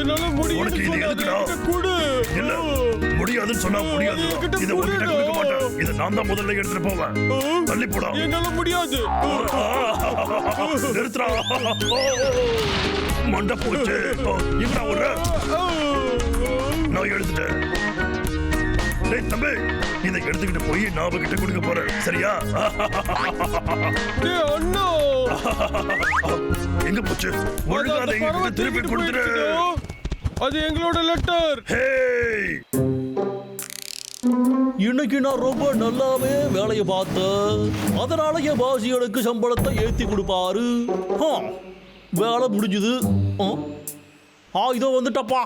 என்னால? என்கிட்ட கொடு. இல்ல முடியாதுன்னு சொன்னா முடியாது. இதை உன்கிட்ட கொடுடா. கொடுக்க மாட்டேன். இதை நான் தான் முதல்ல எடுத்துட்டு போவேன்? தள்ளி போடா. என்னால முடியாது. நிறுத்துறா மண்டை போச்சு. இங்கடா ஒரு. நான் எடுத்துட்டேன். டேய் தம்பி இதை எடுத்துக்கிட்டு போய் நான் அவகிட்ட கொடுக்க போறேன். சரியா? அண்ணா. எங்க போச்சு? ஒழுங்கா அதை திருப்பி கொடுத்துரு. அது எங்களோட லெட்டர் ஹேய். இன்னைக்கு நான் ரொம்ப நல்லாவே வேலையை பார்த்தேன் அதனால என் பாசிகளுக்கு சம்பளத்தை ஏத்தி கொடுப்பாரு. வேலை முடிஞ்சுது. ஆ, ஆ இதோ வந்துட்டப்பா.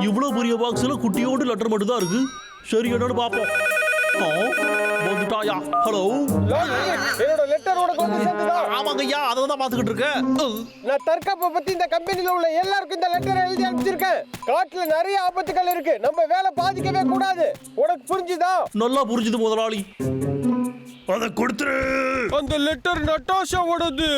இவ்வளவு பெரிய பாக்ஸ்ல குட்டியோடு லெட்டர் மட்டும் தான் இருக்கு. சரி என்னன்னு பாப்போம் ஆ, வந்துட்டாயா ஹலோ என்னோட லெட்டர் உனக்கு வந்து சேர்ந்துதா? ஆமாங்க ஐயா அதை தான் பார்த்துக்கிட்டு இருக்கேன் நான் தற்காப்பை பத்தி இந்த கம்பெனில உள்ள எல்லாருக்கும் இந்த லெட்டர் எழுதி அனுப்பிச்சிருக்கேன். காட்டுல நிறைய ஆபத்துகள் இருக்கு. நம்ம வேலை பாதிக்கவே கூடாது. உனக்கு புரிஞ்சுதா? நல்லா புரிஞ்சுது முதலாளி. அதை கொடுத்துரு. அந்த லெட்டர் நட்டாஷாவோடது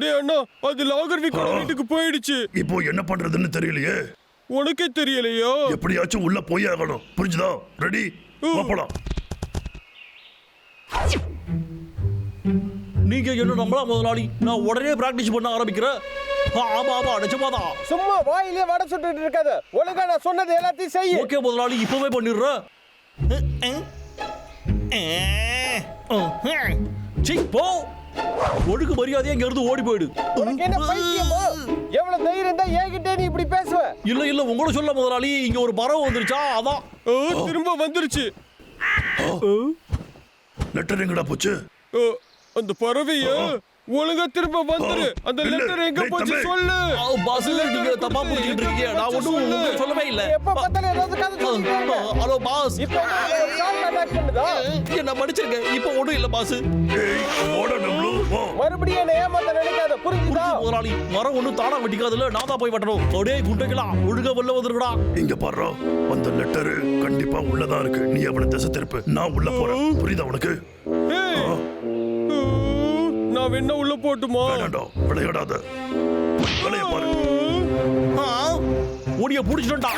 டேய் அண்ணா அது லாகர்விக்கோட வீட்டுக்கு போயிடுச்சு. இப்போ என்ன பண்றதுன்னு தெரியலையே. உனக்கே தெரியலையா? எப்படியாச்சும் உள்ள போய் ஆகணும். புரிஞ்சுதா? ரெடி போலாம். நீங்க என்ன நம்பலாம் முதலாளி? நான் உடனே பிராக்டிஸ் பண்ண ஆரம்பிக்கிறேன். ஆ, ஆமா ஆமா நிஜமாதான் சும்மா வாயிலே வடை சுட்டுட்டு இருக்காத. ஒழுங்கா நான் சொன்னது எல்லாத்தையும் செய் ஓகே முதலாளி இப்பவே பண்ணிடுறேன். சீ, போ. ஒழுங்கு மரியாதையா இங்க இருந்து ஓடி போயிடு. என்ன பைத்தியமா? எவ்வளவு தைரியம் தான் என்கிட்ட நீ இப்படி பேசுவ? இல்ல இல்ல உங்களோட சொல்ல முதலாளி இங்க ஒரு பறவை வந்துருச்சா அதான். திரும்ப வந்துருச்சு. லெட்டர் எங்கடா போச்சு? அந்த பறவைய? ஒழுங்கா திரும்ப வந்துரு. அந்த லெட்டர் எங்க போச்சு. சொல்லு. ஆ, பாஸ் நீங்க தப்பா புரிஞ்சுக்கிட்டு இருக்கீங்க. நான் ஒன்றும் உங்களுக்கு சொல்லவே இல்ல. எப்ப பார்த்தாலும் ஏதாவது கதை. ஹலோ பாஸ் இப்ப என்ன மன்னிச்சிருங்க. இப்போ ஒன்றும் இல்ல பாஸ் மறுபடியும் என்ன ஏமாத்த நினைக்காத புரிஞ்சுதா? புரிஞ்சு முதலாளி மரம் ஒன்றும் தானா வெட்டிக்காதுல? நான் தான் போய் வெட்டணும். அப்படியே குண்டைகளா ஒழுங்கா வெளில வந்துருக்கடா இங்க பாரு அந்த லெட்டர் கண்டிப்பா உள்ளதா இருக்கு. நீ அவனை திசை திருப்பு. நான் உள்ள போறேன். புரியுதா உனக்கு? நான் வேணா உள்ள போட்டுமா வேண்டாண்டா விளையாடாத விளைய பாரு ஆ, உனிய புடிச்சிட்டா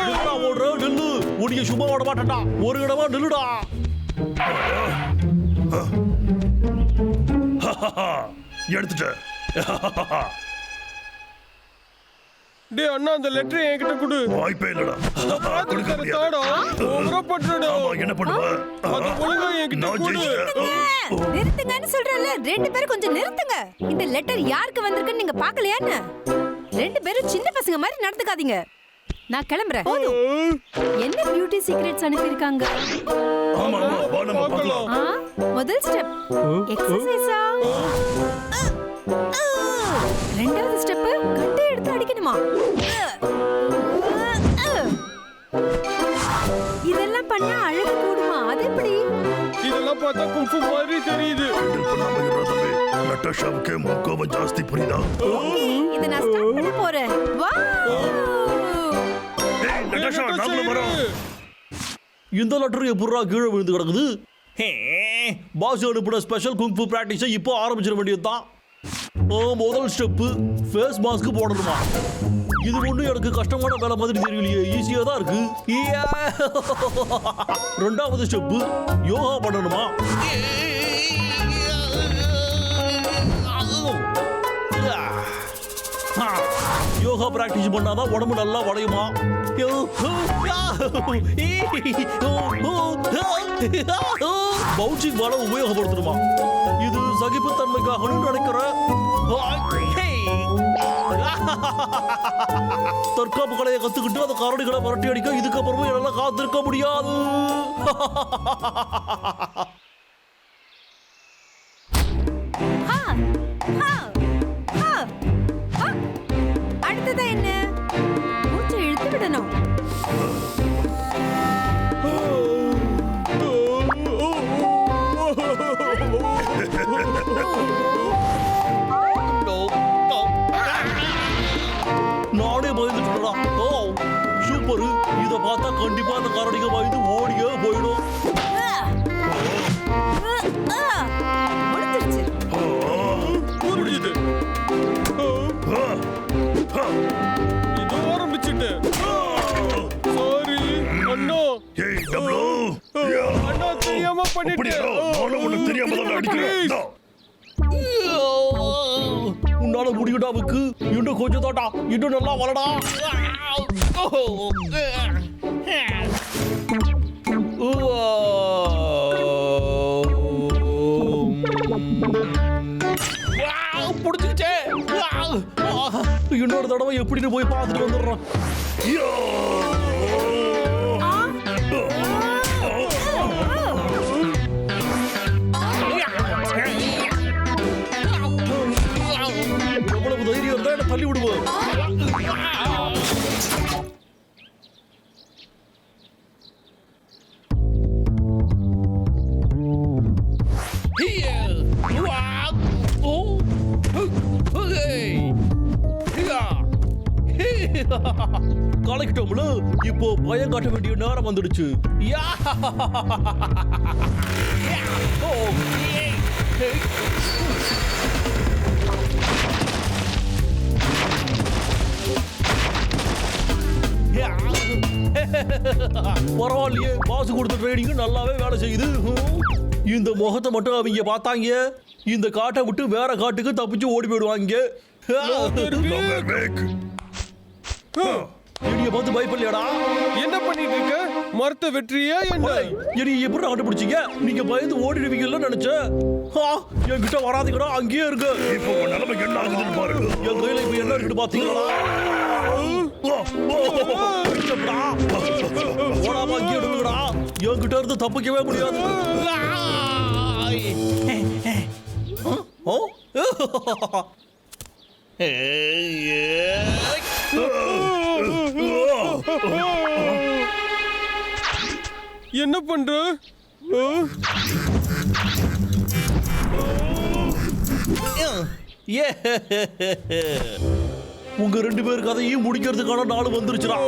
நில்லுடா ஓடுற நில்லு உனிய சும்மா ஓட மாட்டேன்டா ஒரு இடமா நில்லுடா எடுத்துட்டேன் டேய் அண்ணா அந்த லெட்டர் என்கிட்ட கொடு. வாய்ப்பே இல்லடா. கொடுக்க முடியாது தாடா ஓவரா பண்றடா ஆமா என்ன பண்ணுவ? அது ஒழுங்கா என்கிட்ட கொடு. நிறுத்துங்கன்னு சொல்றேன்ல. ரெண்டு பேரும் கொஞ்சம் நிறுத்துங்க. இந்த லெட்டர் யாருக்கு வந்திருக்குன்னு நீங்க பாக்கலையான்னு ரெண்டு பேரும் சின்ன பசங்க மாதிரி நடந்துக்காதீங்க. நான் கிளம்புறேன். என்ன பியூட்டி சீக்ரெட்ஸ் அனுப்பியிருக்காங்க? ஆமா ஆமா. வா நம்ம முதல் ஸ்டெப் எக்ஸசைஸா ரெண்டாவது ஸ்டெப் கட்டை எடுத்து அடிக்கணுமா? இதெல்லாம் பண்ணா அழகு கூடுமா? அது எப்படி? இதெல்லாம் பார்த்தா கும்ஃபு மாதிரி தெரியுது. நட்டாஷாவுக்கு முக்கோவம் ஜாஸ்தி புரியுதா? இத நான் ஸ்டார்ட் பண்ண போறேன். நட்டாஷா நாமளும் வரோம் இந்த லெட்டர் எப்படா கீழே விழுந்து கிடக்குது. ஹே, பாஸ் அனுப்பின ஸ்பெஷல் குங்ஃபு பிராக்டிஸை இப்போ ஆரம்பிச்சிட வேண்டியதுதான். ஆ, முதல் ஸ்டெப்பு ஃபேஸ் மாஸ்க் போடணுமா? இது ஒன்றும் எனக்கு கஷ்டமான வேலை மாதிரி தெரியலையே. ஈஸியாக தான் இருக்கு. ரெண்டாவது ஸ்டெப்பு யோகா பண்ணணுமா? யோகா பிராக்டிஸ் பண்ணாதான் உடம்பு நல்லா வளையுமா? பவுச்சிங் பால உபயோகப்படுத்தணுமா? இது சகிப்புத்தன்மைக்காக நினைக்கிறேன். தற்காப்பு கலையை கத்துக்கிட்டு அந்த கரடிகளை விரட்டி அடிக்க இதுக்கப்புறமும் என்னால காத்திருக்க முடியாது. ஹா ஹா. கண்டிப்பா அந்த கரடிங்க பயந்து ஓடியே போயிடும். ஆ. இது ஆரம்பிச்சுட்டேன் சாரி அண்ணா. ஏய் டபுளு. அண்ணா தெரியாம பண்ணிட்டேன் நானும் உனக்கு தெரியாம தான் அடிக்கிறேன். உன்னால முடியுடாவுக்கு இன்னும் கொஞ்சம் தாட்டா இன்னும் நல்லா வளடா பிடிச்சிருச்சே. இன்னொரு தடவை எப்படின்னு போய் பார்த்துட்டு வந்துடுறோம். யா. எவ்வளவு தைரியம் இருந்தா என்ன தள்ளி விடுவோம். கலக்கிட்டோம்ல இப்போ பயம் காட்ட வேண்டிய நேரம் வந்துடுச்சு. யா! பரவாயில்லையே பாசு கொடுத்த ட்ரைனிங் நல்லாவே வேலை செய்யுது. இந்த முகத்தை மட்டும் அவங்க பார்த்தாங்க. இந்த காட்டை விட்டு வேற காட்டுக்கு தப்பிச்சு ஓடி போயிடுவாங்க. என்னைய பார்த்து பயப்படலையாடா? என்ன பண்ணிட்டு இருக்க? மரத்த வெற்றியா என்ன? என்னை எப்படி கண்டுபிடிச்சீங்க நீங்க பயந்து ஓடிடுவீங்கல்ல நினைச்சேன். என்கிட்ட வராதீங்கடா அங்கேயே இருக்கு. இப்போ உன் நிலைமை என்ன ஆகுதுன்னு பாருங்க என் கையில இப்ப என்ன இருக்குன்னு பாத்தீங்களா. ஓடாம அங்கேயே இருங்கடா. என்கிட்ட இருந்து தப்பிக்கவே முடியாது. ஓ என்ன பண்ற? உங்க ரெண்டு பேர் கதையும் முடிக்கிறதுக்கான நாள் வந்துருச்சுடா?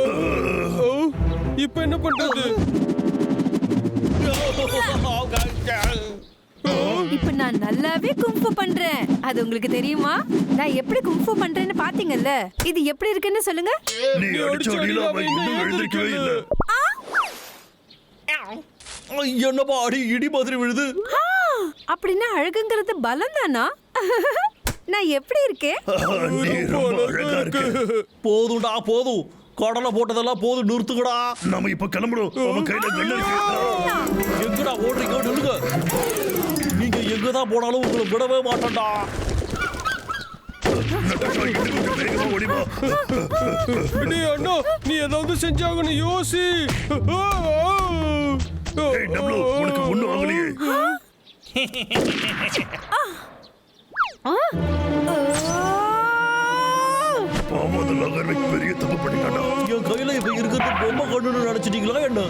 இப்ப என்ன பண்றது? இப்ப நான் நல்லாவே கும்ஃபு பண்றேன். அது உங்களுக்கு தெரியுமா? நான் எப்படி கும்ஃபு பண்றேன்னு பாத்தீங்கல்ல? இது எப்படி இருக்குன்னு சொல்லுங்க. நீ அடிச்ச அடியில அவன் இன்னும் எழுந்திருக்கவே இல்லை. என்னப்பா அடி இடி மாதிரி விழுது? ஆ, அப்படின்னா அழகுங்கிறது பலம் தானா நான் எப்படி இருக்கேன்? நீ ரொம்ப அழகா இருக்கு. போதும்டா போதும். கடலை போட்டதெல்லாம் போதும் நிறுத்துங்கடா. நாம இப்ப கிளம்பணும். அவன் கையில கண்ணு இருக்கு. எங்கடா ஓடுறீங்க? நில்லுங்க. எங்க தான் போனாலும் உங்களை விடவே மாட்டேன்டா. டேய் அண்ணா நீ ஏதாவது செஞ்சாங்கன்னு யோசி. உனக்கு ஒண்ணும் ஆகலையே. பெரிய தப்பு பண்ணிட்டானா என் கையில இப்ப இருக்கிறது பொம்மை கண்ணுன்னு நினைச்சிட்டீங்களா என்ன?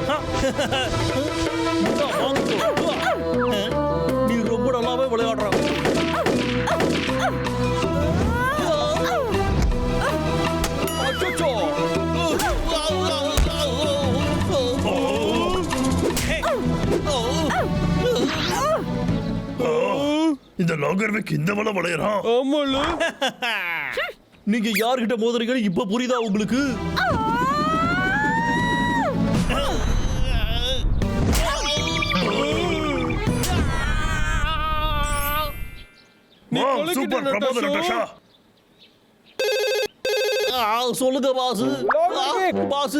இந்த லாகர்விக் இந்த வள வளையறான் ஆமால நீங்க யார்கிட்ட மோதுறீங்கன்னு இப்ப புரியுதா உங்களுக்கு? சூப்பர். பிரமாதம் நட்டாஷா. சொல்லுங்க பாசு. பாசு.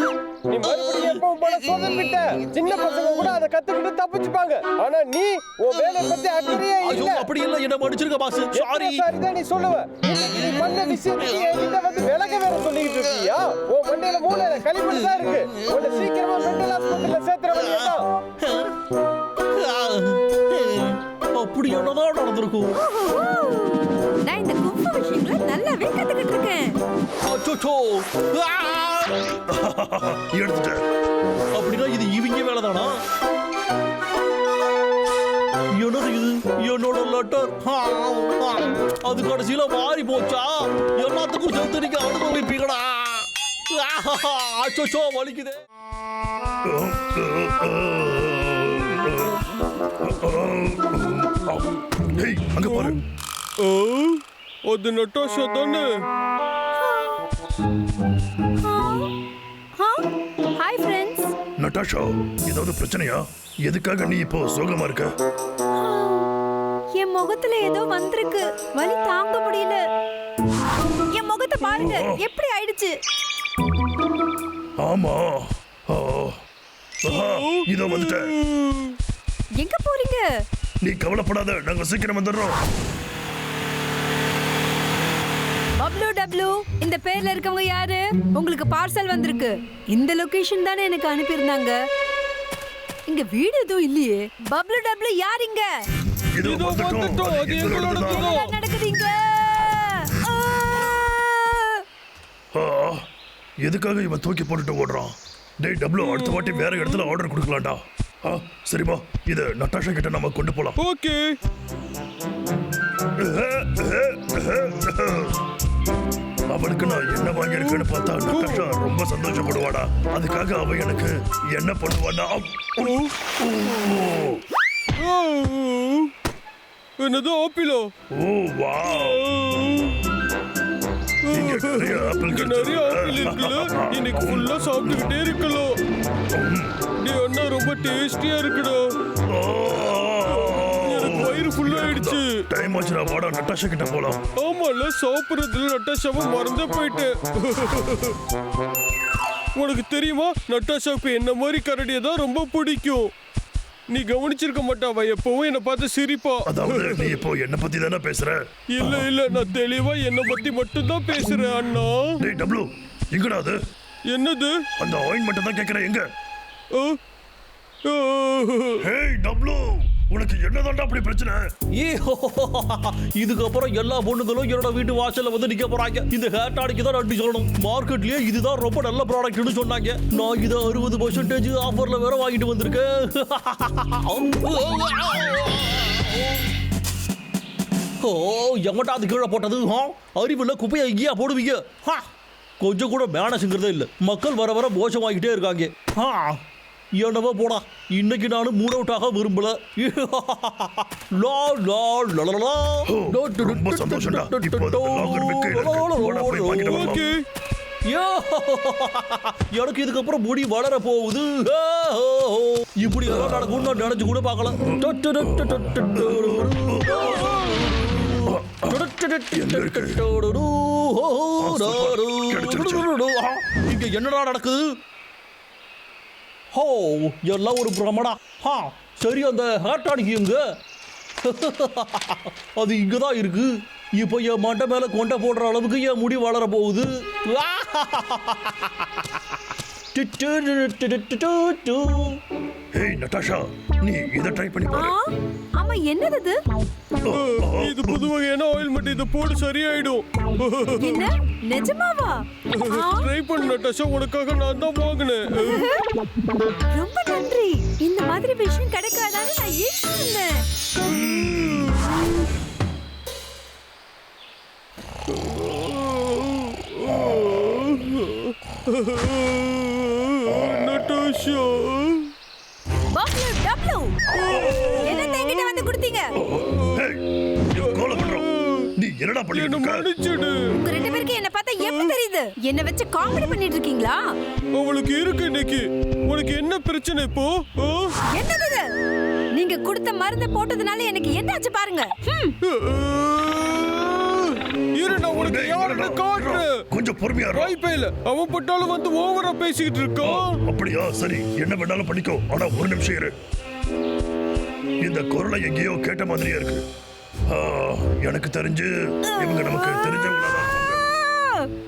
நீ மறுபடியும் எப்பவும் போல சொதப்பிட்ட. சின்ன பசங்க கூட அதை கத்துக்கிட்டு தப்பிச்சுப்பாங்க. ஆனா நீ உன் வேலையை பத்தி அக்கறையே இல்ல. அப்படி இல்ல என்ன மன்னிச்சிருங்க பாசு. சாரி சாரி தான் நீ சொல்லுவ? நீ பண்ண விஷயத்துக்கு என்கிட்ட வந்து விலக வேற சொல்லிக்கிட்டு இருக்கியா? உன் மண்டையில மூளையில களிமண் தான் இருக்கு. உன்னை சீக்கிரமா மென்டல் ஹாஸ்பிட்டல்ல சேர்த்துற வேண்டியதான் அப்படி என்னதான் நடந்திருக்கும். கும்ஃபு விஷயங்களை நல்லாவே கத்துக்கிட்டு இருக்கேன் அச்சோ எடுத்துட்டேன் அப்படின்னா இது இவங்க வேலைதானா? என்னது இது? என்னோட லெட்டர். அது கடைசியில மாறி போச்சா? எல்லாத்துக்கும் சேர்த்து நீங்க அனுபவிப்பீங்களா? ஆ! அச்சோ வலிக்குதே. அங்க பாரு. நட்டாஷா தானே ஹாய் ஃப்ரெண்ட்ஸ் நட்டாஷா ஏதாவது பிரச்சனையா? எதுக்காக நீ இப்போ சோகமா இருக்க? என் முகத்துல ஏதோ வந்திருக்கு. வலி தாங்க முடியல. என் முகத்தை பாருங்க. எப்படி ஆயிடுச்சு? ஆமா. இதோ வந்துட்டேன். எங்க போறீங்க? நீ கவலைப்படாத நாங்க சீக்கிரம் வந்துடுறோம். டப்ளு இந்த பேர்ல இருக்கவங்க யாரு? உங்களுக்கு பார்சல் வந்திருக்கு. இந்த லொகேஷன் தானே எனக்கு அனுப்பியிருந்தாங்க. இங்க வீடு எதுவும் இல்லையே. பப்ளு டப்ளு யார் இங்க? இதோ இதோ வந்துட்டோம். வந்துட்டோம், அது அது எங்களோடது எங்களோடது தான். என்ன நடக்குதுங்க எதுக்காக இவன் தூக்கி போட்டுட்டு ஓடுறான்? டேய் டபுள் அடுத்த வாட்டி வேற இடத்துல ஆர்டர் கொடுக்கலாம்டா. ஆ சரிப்பா இத நட்டாஷா கிட்ட நம்ம கொண்டு போலாம். ஓகே. அவளுக்கு நான் என்ன வாங்கியிருக்கேன்னு பார்த்தா நட்டாஷா ரொம்ப சந்தோஷப்படுவாடா. அதுக்காக அவ எனக்கு என்ன பண்ணுவாடா என்னது ஆப்பிளோ? ஓ வா நிறைய ஆப்பிள் நிறைய ஆப்பிள் இருக்குல்ல. இன்னைக்கு ஃபுல்லா சாப்பிட்டுக்கிட்டே இருக்கலாம் நீ அண்ணா ரொம்ப டேஸ்டியா இருக்குடா. வயிறு ஃபுல்லா ஆயிடுச்சு. டைம் ஆச்சுடா வாடா நட்டாஷா கிட்ட போலாம். ஆமால சாப்பிடுறதுல நட்டாஷாவை மறந்தே போயிட்டேன் உனக்கு தெரியுமா நட்டாஷாவுக்கு என்ன மாதிரி கரடியை தான் ரொம்ப பிடிக்கும். நீ கவனிச்சிருக்க மாட்டா அவ எப்பவும் என்னை பார்த்து சிரிப்பா. அதாவது நீ இப்போ என்ன பத்தி தானே பேசுற? இல்ல இல்ல நான் தெளிவா என்னை பத்தி மட்டும் தான் பேசுறேன் அண்ணா. டேய் டபுள் எங்கடா அது? என்னது? அந்த ஆயின்மெண்ட் தான் கேக்குறேன் எங்க. Hey double! உனக்கு என்னதான்டா அப்படி பிரச்சனை? ஏ இதுக்கப்புறம் எல்லா பொண்ணுங்களும் என்னோட வீட்டு வாசல்ல வந்து நிக்க போறாங்க. இந்த ஹேர் டானிக்கு தான் நன்றி சொல்லணும். மார்க்கெட்லயே இதுதான் ரொம்ப நல்ல ப்ராடக்ட்னு சொன்னாங்க. நான் இதை அறுபது பர்சன்டேஜ் ஆஃபர்ல வேற வாங்கிட்டு வந்திருக்கேன். ஓ எவன்டா அது கீழே போட்டது ஹா? அறிவில் குப்பையை எங்கேயா போடுவீங்க? ஹா! கொஞ்சம் கூட மேனஸுங்கிறதே இல்லை. மக்கள் வர வர மோசமாகிட்டே இருக்காங்க. ஹா! என்னவோ போடா இன்னைக்கு நானும் மூட் அவுட் ஆக விரும்பல லா லா லலலா. ரொம்ப சந்தோஷம்டா. இப்போ locker விக்க இருக்கு. ஓகே! எனக்கு இதுக்கப்புறம் முடி வளர போகுது! இப்படி எல்லாம் நடக்கும்னு நான் நினைச்சு கூட பார்க்கல எங்க இருக்கு? இங்க என்னடா நடக்குது ஹோ எல்லாம் ஒரு பிரமடா. ஹா சரி அந்த ஹேர் டானிக் எங்க அது இங்கே தான் இருக்கு. இப்போ என் மண்டை மேலே கொண்டை போடுற அளவுக்கு என் முடி வளர போகுது. ஹேய் நட்டாஷா நீ இத ட்ரை பண்ணி பாரு. ஆமா என்னது இது? இது புது வகையான ஆயில் மட்டும் இதை போடு சரியாயிடும். என்ன? நிஜமாவா? ட்ரை பண்ண நட்டாஷா உனக்காக நான் தான் வாங்கினேன். ரொம்ப நன்றி. இந்த மாதிரி விஷயம் கிடைக்காதான்னு நான் ஏன் நட்டாஷா. பப்ளு டப்ளு என்னத்தை என்கிட்ட வந்து கொடுத்தீங்க? ஹேய் இவன் கோல பண்றான் நீ என்னடா பண்ணிட்டு என்ன இருக்க? மன்னிச்சிடு. உங்க ரெண்டு பேருக்கு என்ன பார்த்தா எப்படி தெரியுது? என்ன வச்சு காமெடி பண்ணிட்டு இருக்கீங்களா? அவளுக்கு இருக்கு இன்னைக்கு. உனக்கு என்ன பிரச்சனை இப்போ? ஆ? என்னது இது? நீங்க கொடுத்த மருந்தை போட்டதுனால எனக்கு என்னாச்சு பாருங்க. ஹம். இரு நான் உனக்கு யாருன்னு? காட்டுறேன். கொஞ்சம் பொறுமையா இரு. வாய்ப்பே இல்ல. அவன் பட்டாலும் வந்து ஓவரா பேசிக்கிட்டு இருக்கான். அப்படியா? சரி என்ன வேணாலும் பண்ணிக்கோ. ஆனா ஒரு நிமிஷம் இரு. இந்த குரலை எங்கேயோ கேட்ட மாதிரியே இருக்கு. ஆ, எனக்கு தெரிஞ்சு இவங்க நமக்கு தெரிஞ்சவங்களா.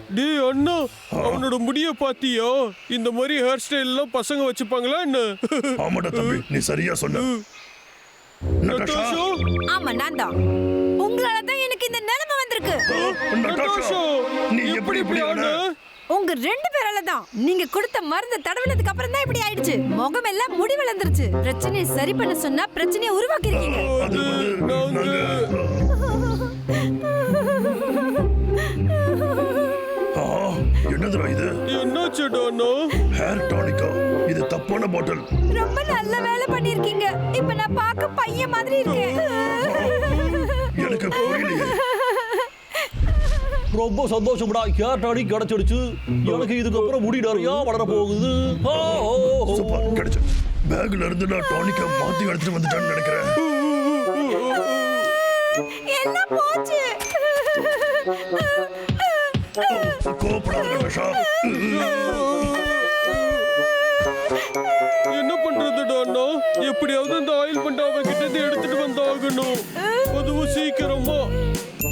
டேய் அண்ணா அவனோட முடிய பாத்தியா? இந்த மாதிரி ஹேர் ஸ்டைல் எல்லாம் பசங்க வச்சுப்பாங்களா என்ன? ஆமாடா தம்பி நீ சரியா சொன்ன. நட்டாஷா? நட்டாஷா? ஆமா நான் தான். நட்டாஷா நீ எப்படி இப்படி ஆன? உங்க ரெண்டு பேரால தான். நீங்க கொடுத்த மருந்து தடவினதுக்கு அப்புறம் தான் இப்படி ஆயிடுச்சு. முகம் எல்லாம் முடி வளர்ந்துருச்சு. பிரச்சனையை சரி பண்ண சொன்னா பிரச்சனையை உருவாக்கி இருக்கீங்க என்னதுடா இது? என்ன என்னாச்சுடா அண்ணா? ஹேர் டானிக்கா இது தப்பான பாட்டில். ரொம்ப நல்ல வேலை பண்ணிருக்கீங்க இப்ப நான் பார்க்க பையன் மாதிரி இருக்கேன். எனக்கு புரியலையே. ரொம்ப சந்தோஷம்டா. டானிக் கிடைச்சிடுச்சு? எனக்கு இதுக்கப்புறம் முடி நிறையா வளர போகுது. சூப்பர் கிடைச்சு. பேக்ல இருந்து நான் டானிக்கை மாத்தி எடுத்துட்டு வந்துட்டேன்னு நினைக்கிறேன். எல்லாம் போச்சு? கோபப்படாத என்ன பண்றதுடா அண்ணா? எப்படியாவது அந்த ஆயில் பண்ண அவன் கிட்ட இருந்து எடுத்துட்டு வந்தாகணும். அதுவும் சீக்கிரமா.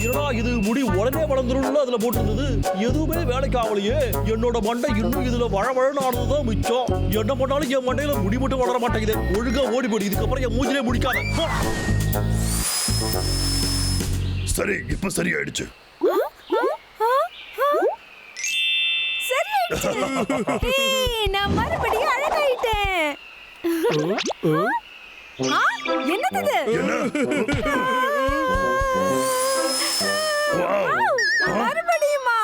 என்னடா இது முடி உடனே வளர்ந்துரும்னு அதுல போட்டிருந்தது. எதுவுமே வேலைக்கு ஆகலையே என்னோட மண்டை இன்னும் இதுல வழவழன்னு ஆனதுதான் மிச்சம். என்ன பண்ணாலும் என் மண்டையில முடி மட்டும் வளர மாட்டேங்குது. ஒழுங்கா ஓடி போடு. இதுக்கப்புறம் என் மூஞ்சிலே முடிக்காத! சரி இப்ப சரியாயிடுச்சு. நான் மறுபடியும் அழகாயிட்டேன். என்னது மறுபடியுமா?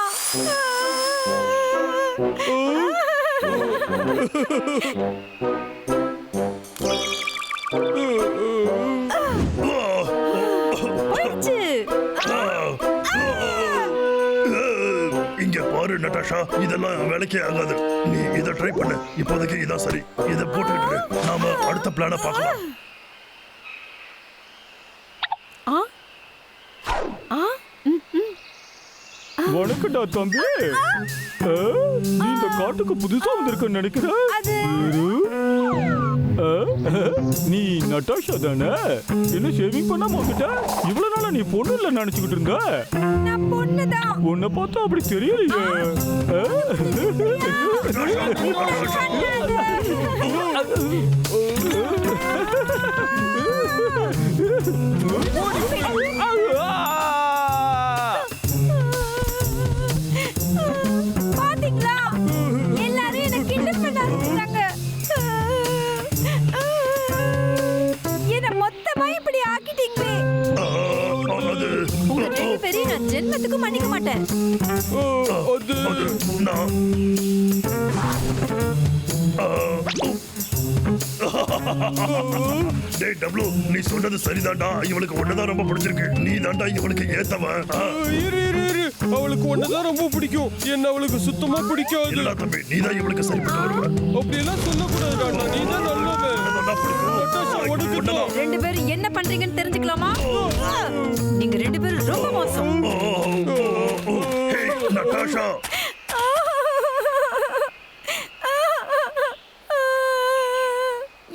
இங்க பாரு நட்டாஷா. இதெல்லாம் வேலைக்கே ஆகாது. நீ இதை ட்ரை பண்ணு. இப்போதைக்கு இதான் சரி. இதை போட்டுக்கிட்டு. நாம அடுத்த பிளான பார்க்கலாம் ஆ ஆ வணக்கம்டா தம்பி. நீ இந்த காட்டுக்கு புதுசா அது ஆ, நீ நட்டாஷா தானே? என்ன ஷேவிங் பண்ணாம வந்துட்ட? இவ்வளவு நாளா நீ பொண்ணு இல்ல நினைச்சுக்கிட்டு பொண்ணுதான். உன்னை பார்த்தா அப்படி தெரியலையே. டேய் டப்ளு நீ சொன்னது சரிதான்டா. இவளுக்கு ஒண்ணுதான் ரொம்ப பிடிச்சிருக்கு. நீ தான்டா இவளுக்கு ஏத்தவன். இரு இரு இரு. அவளுக்கு ஒன்னதான் ரொம்ப பிடிக்கும். என்ன அவளுக்கு சுத்தமா பிடிக்காது. இல்லடா தம்பி நீ தான் இவளுக்கு சரிப்பட்டு வருவ. அப்படியெல்லாம் சொல்லக்கூடாதுடா அண்ணா. நீ தான் நல்லவன் பிடிக்கும் ஒண்ணுதான். ரெண்டு பேரும் என்ன பண்றீங்கன்னு தெரிஞ்சுக்கலாமா? நீங்க ரெண்டு பேரும் ரொம்ப மோசம் ஓ, ஓ, ஓ, ஹே, நட்டாஷா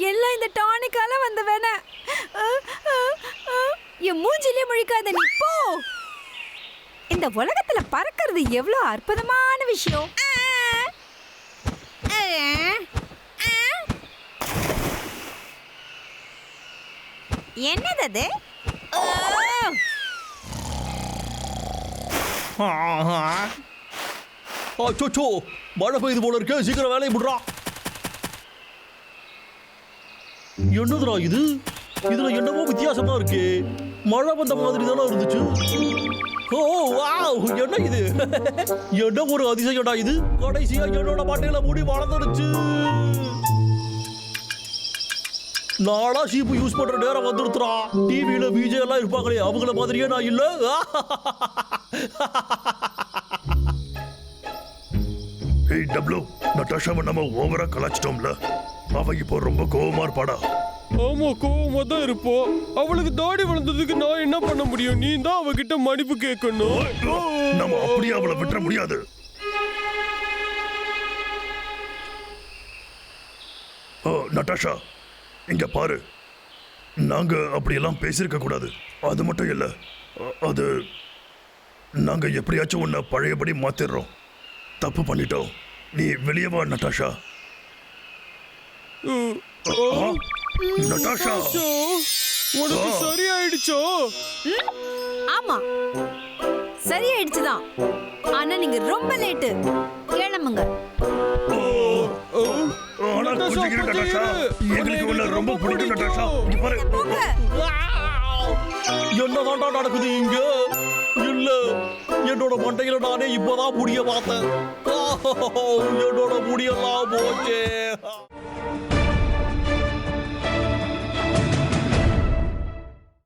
எல்லாம் இந்த டானிக்கால வந்த வேண என் மூஞ்சிலே முழிக்காத நீ போ. இந்த உலகத்துல பறக்கிறது எவ்வளவு அற்புதமான விஷயம். என்னது அது? அச்சோ மழை பெய்யுது போல இருக்கு சீக்கிரம் வேலையை விடுறா. என்னதுடா இது? இதுல என்னமோ வித்தியாசமா இருக்கு. மழை வந்த மாதிரி தானே இருந்துச்சு. ஓ வா என்ன இது? என்ன ஒரு அதிசயம்டா இது? கடைசியா என்னோட பாட்டையில முடி வளர்ந்துருச்சு நாளா ஷீப்பு யூஸ் பண்ற நேரம் வந்துருத்துறா டிவியில விஜய் எல்லாம் இருப்பாங்களே அவங்கள மாதிரியே நான் இல்ல. ஏய் டப்ளு நட்டாஷாவை நம்ம ஓவரா கலாச்சிட்டோம்ல. அவ இப்போ ரொம்ப கோவமா இருப்பாடா. ஆமா கோவமா தான் இருப்போம் அவளுக்கு தாடி வளர்ந்ததுக்கு நான் என்ன பண்ண முடியும்? நீ தான் அவகிட்ட மன்னிப்பு கேட்கணும். நம்ம அப்படியே அவளை விட்டுற முடியாது. ஓ, நட்டாஷா இங்க பாரு. நாங்க அப்படியெல்லாம் பேசியிருக்க கூடாது. அது மட்டும் இல்ல அது நாங்க எப்படியாச்சும் உன்னை பழையபடி மாத்திடுறோம். தப்பு பண்ணிட்டோம். நீ வெளியே வா நட்டாஷா. ஆ, நட்டாஷா உனக்கு சரியாயிடுச்சோ? ஆமா. சரியாயிடுச்சுதான் ஆனா நீங்க ரொம்ப லேட்டு. கிளம்புங்க. எங்களுக்கு உன்னை ரொம்ப பிடிக்கும் நட்டாஷா என்னதான்டா நடக்குது இங்க? இல்ல என்னோட மண்டையில நானே இப்பதான் முடிய பார்த்தேன். என்னோட முடியெல்லாம் போச்சே.